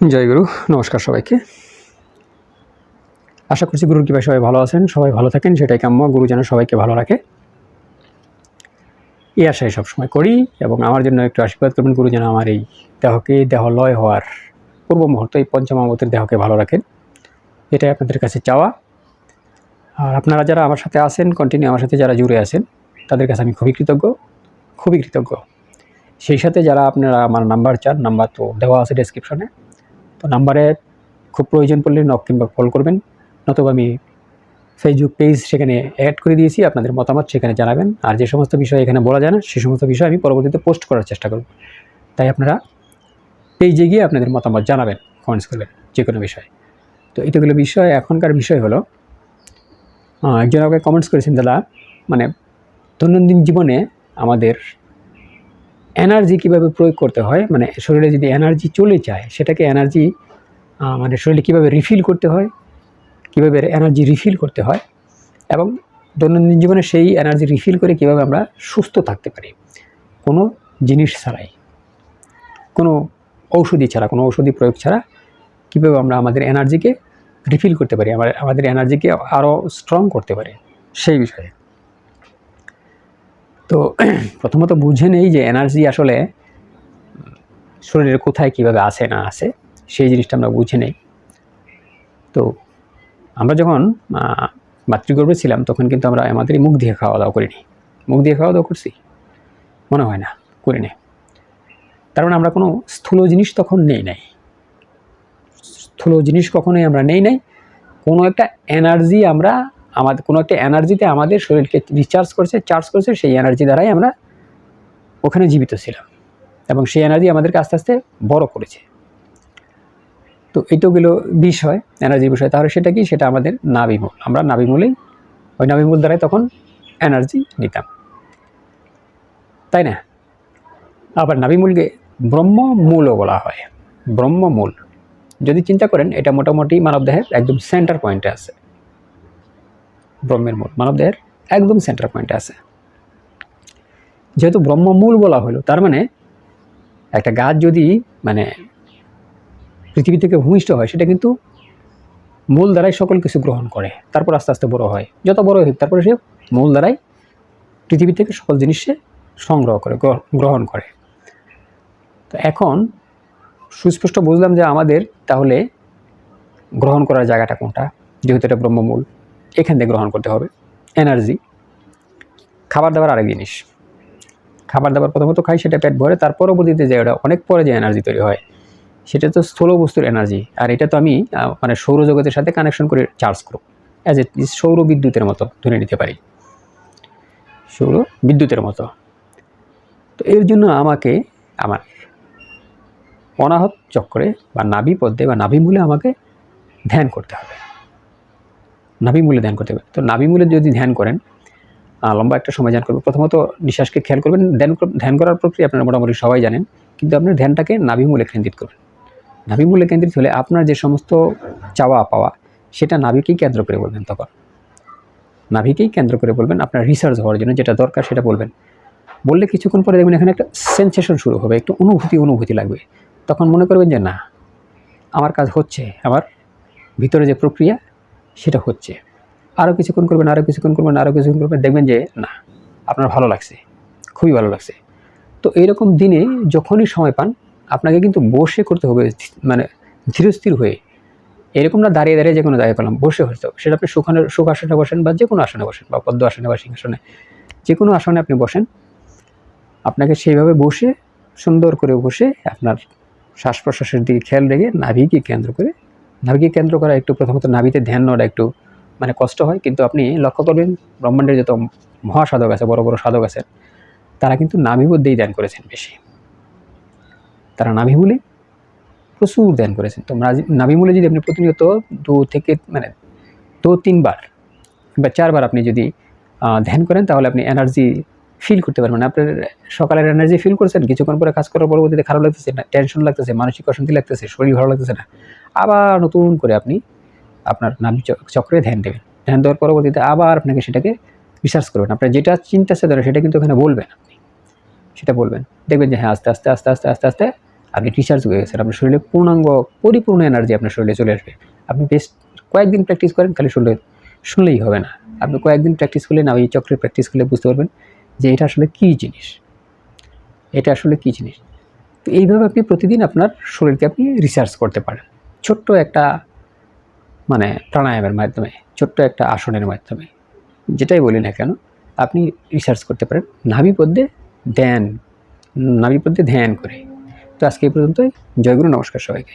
জয় গুরু, নমস্কার সবাইকে। আশা করছি গুরুর কৃপায় সবাই ভালো আছেন, সবাই ভালো থাকেন, সেটাই কাম্য, গুরু যেন সবাইকে ভালো রাখে। এই আশাই সবসময় করি এবং আমার জন্য একটু আশীর্বাদ করবেন, গুরু যেন আমার এই দেহকে দেহ লয় হওয়ার পূর্ব মুহূর্ত এই পঞ্চমাবতের দেহকে ভালো রাখেন। এটাই আপনাদের কাছে চাওয়া। আর আপনারা যারা আমার সাথে আছেন কন্টিনিউ আমার সাথে যারা জুড়ে আছেন, তাদের কাছে আমি খুবই কৃতজ্ঞ খুবই কৃতজ্ঞ। সেই সাথে যারা আপনারা আমার নাম্বার চান নাম্বার তো দেওয়া আছে ডেসক্রিপশনে তো নাম্বারে খুব প্রয়োজন পড়লে নক কিংবা কল করবেন, নতুবা আমি ফেসবুক পেজ সেখানে অ্যাড করে দিয়েছি, আপনাদের মতামত সেখানে জানাবেন। আর যে সমস্ত বিষয় এখানে বলা যায় না, সে সমস্ত বিষয় আমি পরবর্তীতে পোস্ট করার চেষ্টা করব। তাই আপনারা পেজে গিয়ে আপনাদের মতামত জানাবেন কমেন্টস করলে যে কোনো বিষয়ে। তো এইটাগুলো বিষয়, এখনকার বিষয় হলো একজন আমাকে কমেন্টস করেছেন, দাদা মানে দৈনন্দিন জীবনে আমাদের এনার্জি কীভাবে প্রয়োগ করতে হয়? মানে শরীরে যদি এনার্জি চলে যায়, সেটাকে এনার্জি মানে শরীরে কীভাবে রিফিল করতে হয়? কীভাবে এনার্জি রিফিল করতে হয়? এবং দৈনন্দিন জীবনে সেই এনার্জি রিফিল করে কীভাবে আমরা সুস্থ থাকতে পারি? কোনো জিনিস ছাড়াই। কোনো ঔষধি ছাড়া, কোনো ঔষধি প্রয়োগ ছাড়া কীভাবে আমরা আমাদের এনার্জিকে রিফিল করতে পারি? আমাদের এনার্জিকে আরও স্ট্রং করতে পারি? সেই বিষয়ে। তো প্রথমত বুঝে নেই যে এনার্জি আসলে শরীরের কোথায় কীভাবে আসে না আসে সেই জিনিসটা আমরা বুঝে নেই। তো আমরা যখন মাতৃগর্ভে ছিলাম, তখন কিন্তু আমরা আমাদের মুখ দিয়ে খাওয়া দাওয়া করিনি। মুখ দিয়ে খাওয়া দাওয়া করছি? মনে হয় না, করিনি। তার মানে আমরা কোনো স্থূল জিনিস তখন নেই নাই। স্থূল জিনিস কখনোই আমরা নেই নাই, কোনো একটা এনার্জি আমরা আমাদের, কোনো একটা এনার্জিতে আমাদের শরীরকে রিচার্জ করছে চার্জ করছে, সেই এনার্জি দ্বারাই আমরা ওখানে জীবিত ছিলাম। এবং সেই এনার্জি আমাদেরকে আস্তে আস্তে বড় করেছে। তো এইটা গেল বিষয়, এনার্জি বিষয়, তাহলে সেটা কি? সেটা আমাদের নাবিমূল আমরা নাবিমূলেই ওই নাবিমূল দ্বারাই তখন এনার্জি নিতাম। তাই না? আবার নাবিমূলকে ব্রহ্মমূলও বলা হয়। ব্রহ্মমূল। যদি চিন্তা করেন, এটা মোটামুটি মানবদেহের একদম সেন্টার পয়েন্টে আছে। ব্রহ্মের মূল, মানবদেহের একদম সেন্টার পয়েন্টে আছে। যেহেতু ব্রহ্মমূল বলা হলো, তার মানে একটা গাছ যদি মানে পৃথিবী থেকে ভূমিষ্ঠ হয়, সেটা কিন্তু মূল দ্বারাই সকল কিছু গ্রহণ করে। তারপর আস্তে আস্তে বড় হয়। যত বড় হোক, তারপরে সে মূল দ্বারাই পৃথিবী থেকে সকল জিনিস সে সংগ্রহ করে গ্রহণ করে। তো এখন সুস্পষ্ট বুঝলাম যে আমাদের তাহলে গ্রহণ করার জায়গাটা কোনটা, যেহেতু এটা ব্রহ্মমূল। এখান থেকে গ্রহণ করতে হবে। এনার্জি খাবার দাবার আরেক জিনিস। খাবার দাবার প্রথমত খাই, সেটা পেট ভরে, তার পরবর্তীতে যে ওটা, অনেক পরে যে এনার্জি তৈরি হয়, সেটা তো স্থূল বস্তুর এনার্জি আর এটা তো আমি মানে সৌরজগতের সাথে কানেকশন করে চার্জ করব। অ্যাজ এ সৌর বিদ্যুতের মতো ধরে নিতে পারি। সৌর বিদ্যুতের মতো। তো এর জন্য আমাকে আমার অনাহত চক্রে বা নাভি পদ্মে বা নাভিমূলে আমাকে ধ্যান করতে হবে। নাভিমূলে ধ্যান করতে হবে। তো নাভিমূলে যদি ধ্যান করেন লম্বা একটা সময় ধ্যান করবেন। প্রথমত নিঃশ্বাসকে খেয়াল করবেন। ধ্যান ধ্যান করার প্রক্রিয়া আপনারা মোটামুটি সবাই জানেন কিন্তু আপনার ধ্যানটাকে নাভিমূলে কেন্দ্রিত করবেন। নাভিমূলে কেন্দ্রিত হলে আপনার যে সমস্ত চাওয়া পাওয়া সেটা নাভিকেই কেন্দ্র করে বলবেন তখন। নাভিকেই কেন্দ্র করে বলবেন আপনার রিসার্চ হওয়ার জন্য যেটা দরকার সেটা বলবেন। বললে কিছুক্ষণ পরে দেখবেন এখানে একটা সেন্সেশন শুরু হবে একটু অনুভূতি অনুভূতি লাগবে। তখন মনে করবেন যে না আমার কাজ হচ্ছে। আমার ভিতরে যে প্রক্রিয়া সেটা হচ্ছে। আরও কিছুক্ষণ করবেন আরও কিছুক্ষণ করবেন আরও কিছুক্ষণ করবেন, দেখবেন যে না, আপনার ভালো লাগছে, খুবই ভালো লাগছে। তো এইরকম দিনে যখনই সময় পান, আপনাকে কিন্তু বসে করতে হবে মানে ধীরস্থির হয়ে। এরকম না দাঁড়িয়ে দাঁড়িয়ে যে কোনো জায়গায় পেলাম, বসে হতে হবে। সেটা আপনি সুখানের সুখ আসনে বসেন বা যে কোনো আসনে বসেন, বা পদ্ম আসনে বা সিংহাসনে। যে কোনো আসনে আপনি বসেন। আপনাকে সেইভাবে বসে, সুন্দর করে বসে আপনার শ্বাস প্রশ্বাসের দিকে খেয়াল রেখে নাভিকে কেন্দ্র করে নাভিকে কেন্দ্র করা একটু প্রথমত নাভিতে ধ্যান নেওয়াটা একটু মানে কষ্ট হয়, কিন্তু আপনি লক্ষ্য করবেন ব্রহ্মাণ্ডের যত মহাসাধক আছে, বড় বড় সাধক আছে, তারা কিন্তু নাভি মধ্যেই ধ্যান করেছেন বেশি। তারা নাভিমূলে প্রচুর ধ্যান করেছেন। তো নাভি- নাভিমূলে যদি আপনি প্রতিনিয়ত দু থেকে মানে দু তিনবার বা চারবার আপনি যদি ধ্যান করেন, তাহলে আপনি এনার্জি ফিল করতে পারবেন আপনার সকালের এনার্জি ফিল করছেন, কিছুক্ষণ পরে কাজ করার পরবর্তীতে খারাপ লাগতেছে না টেনশন লাগতেছে, মানসিক অশান্তি লাগতেছে, শরীর ভালো লাগতেছে না, আবার নতুন করে আপনি আপনার নাম চক্রে ধ্যান দেবেন। ধ্যান দেওয়ার পরবর্তীতে আবার আপনাকে সেটাকে রিসার্চ করবেন। আপনার যেটা চিন্তা আছে ধরেন, সেটা কিন্তু ওখানে বলবেন আপনি। সেটা বলবেন। দেখবেন যে হ্যাঁ আস্তে আস্তে আস্তে আস্তে আস্তে আস্তে আপনি রিচার্জ হয়ে গেছেন। আপনার শরীরে পূর্ণাঙ্গ, পরিপূর্ণ এনার্জি আপনার শরীরে চলে আসবে। আপনি বেশ কয়েকদিন প্র্যাকটিস করেন, খালি শুনলে শুনলেই হবে না। আপনি কয়েকদিন প্র্যাকটিস করলে না, ওই চক্রের প্র্যাকটিস করলে বুঝতে পারবেন যে এটা আসলে কী জিনিস? এটা আসলে কী জিনিস? তো এইভাবে আপনি প্রতিদিন আপনার শরীরকে আপনি রিসার্চ করতে পারেন। ছোট্ট একটা মানে প্রাণায়ামের মাধ্যমে, ছোট্ট একটা আসনের মাধ্যমে, যেটাই বলি না কেন, আপনি রিসার্চ করতে পারেন। নাভিপদ্যে ধ্যান নাভিপদ্যে ধ্যান করে। তো আজকে এই পর্যন্তই। জয়গুরু নমস্কার সবাইকে।